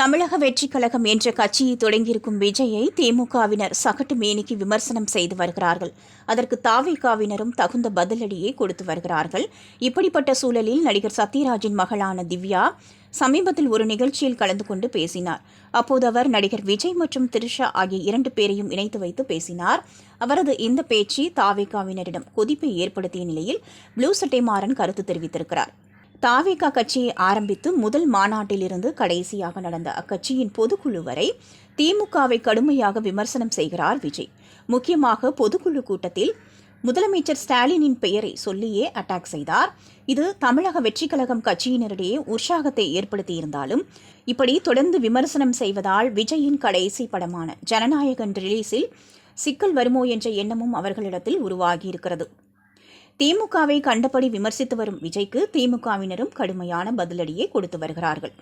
தமிழக வெற்றிக் கழகம் என்ற கட்சியை தொடங்கியிருக்கும் விஜயை திமுகவினர் சகட்டு மேனிக்கு விமர்சனம் செய்து வருகிறார்கள். அதற்கு தாவேகாவினரும் தகுந்த பதிலடியை கொடுத்து வருகிறார்கள். இப்படிப்பட்ட சூழலில் நடிகர் சத்யராஜின் மகளான திவ்யா சமீபத்தில் ஒரு நிகழ்ச்சியில் கலந்து கொண்டு பேசினார். அப்போது அவர் நடிகர் விஜய் மற்றும் திரிஷா ஆகிய இரண்டு பேரையும் இணைத்து வைத்து பேசினார். அவரது இந்த பேச்சு தாவேகாவினரிடம் கொதிப்பை ஏற்படுத்திய நிலையில் ப்ளூ சட்டை மாறன் கருத்து தெரிவித்திருக்கிறார். தாவேகா கட்சியை ஆரம்பித்து முதல் மாநாட்டிலிருந்து கடைசியாக நடந்த அக்கட்சியின் பொதுக்குழு வரை திமுகவை கடுமையாக விமர்சனம் செய்கிறார் விஜய். முக்கியமாக பொதுக்குழு கூட்டத்தில் முதலமைச்சர் ஸ்டாலினின் பெயரை சொல்லியே அட்டாக் செய்தார். இது தமிழக வெற்றி கழகம் கட்சியினரிடையே உற்சாகத்தை ஏற்படுத்தியிருந்தாலும் இப்படி தொடர்ந்து விமர்சனம் செய்வதால் விஜயின் கடைசி படமான ஜனநாயகன் ரிலீஸில் சிக்கல் வருமோ என்ற எண்ணமும் அவர்களிடத்தில் உருவாகியிருக்கிறது. திமுகவை கண்டபடி விமர்சித்து வரும் விஜய்க்கு திமுகவினரும் கடுமையான பதிலடியை கொடுத்து வருகிறார்கள்.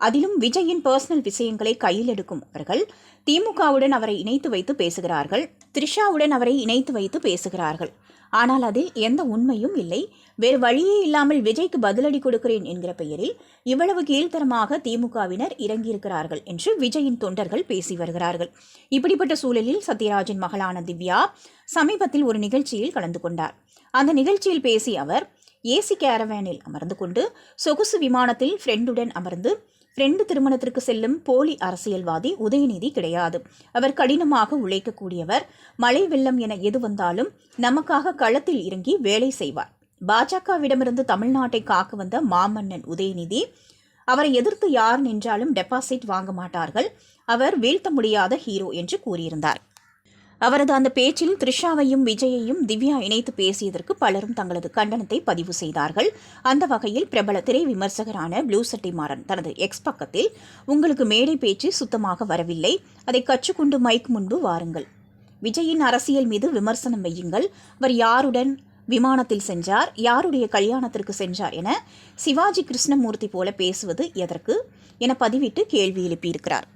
அதிலும் விஜயின் பர்சனல் விஷயங்களை கையில் எடுக்கும் அவர்கள் திமுகவுடன் அவரை இணைத்து வைத்து பேசுகிறார்கள் த்ரிஷாவுடன் அவரை இணைத்து வைத்து பேசுகிறார்கள். ஆனால் அதில் எந்த உண்மையும் இல்லை. வேறு வழியே இல்லாமல் விஜய்க்கு பதிலடி கொடுக்கிறேன் என்கிற பெயரில் இவ்வளவு கீழ்த்தரமாக திமுகவினர் இறங்கியிருக்கிறார்கள் என்று விஜயின் தொண்டர்கள் பேசி வருகிறார்கள். இப்படிப்பட்ட சூழலில் சத்யராஜின் மகளான திவ்யா சமீபத்தில் ஒரு நிகழ்ச்சியில் கலந்து கொண்டார். அந்த நிகழ்ச்சியில் பேசிய அவர் ஏசி கேரவேனில் அமர்ந்து கொண்டு சொகுசு விமானத்தில் ஃப்ரெண்டுடன் அமர்ந்து ஃப்ரெண்டு திருமணத்திற்கு செல்லும் போலி அரசியல்வாதி உதயநிதி கிடையாது. அவர் கடினமாக உழைக்கக்கூடியவர் மழை வெள்ளம் என எது வந்தாலும் நமக்காக களத்தில் இறங்கி வேலை செய்வார். பாஜகவிடமிருந்து தமிழ்நாட்டை காக்க வந்த மாமன்னன் உதயநிதி அவரை எதிர்த்து யார் நின்றாலும் டெபாசிட் வாங்க மாட்டார்கள். அவர் வீழ்த்த முடியாத ஹீரோ என்று கூறியிருந்தார். அவரது அந்த பேச்சில் த்ரிஷாவையும் விஜயையும் திவ்யா இணைத்து பேசியதற்கு பலரும் தங்களது கண்டனத்தை பதிவு செய்தார்கள். அந்த வகையில் பிரபல திரை விமர்சகரான ப்ளூ சட்டை மாறன் தனது எக்ஸ் பக்கத்தில் உங்களுக்கு மேடை பேச்சு சுத்தமாக வரவில்லை. அதை கற்றுக்கொண்டு மைக் முன்பு வாருங்கள். விஜயின் அரசியல் மீது விமர்சனம் வையுங்கள். அவர் யாருடன் விமானத்தில் சென்றார்? யாருடைய கல்யாணத்திற்கு சென்றார் என சிவாஜி கிருஷ்ணமூர்த்தி போல பேசுவது எதற்கு? என பதிவிட்டு கேள்வி எழுப்பியிருக்கிறார்.